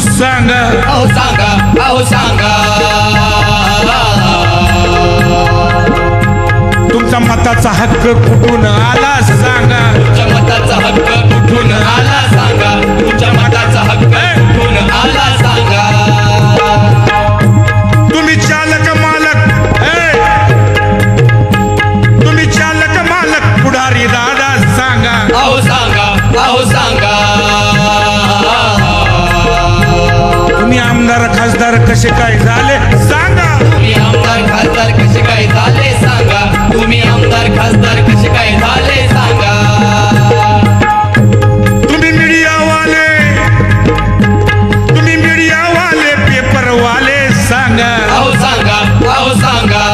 सांगा अहो सांगा अहो सांगा तुमचा मताचा हक्क कुठून आला सांगा? तुमच्या मताचा हक्क कुठून आला सांगा? तुमच्या मताचा हक्क कुठून आला सांगा? तुम्ही चालक मालक तुम्ही चालक मालक पुढारी दादा सांगा. अहो सांगा अहो सांगा आमदार खासदार कसे काय झाले? सांगा. तुम्ही आमदार खासदार कसे काय झाले? सांगा. तुम्ही आमदार खासदार कसे काय झाले? सांगा. तुम्ही मीडियावाले. तुम्ही मीडियावाले पेपरवाले सांगा. आओ सांगा. अहो सांगा.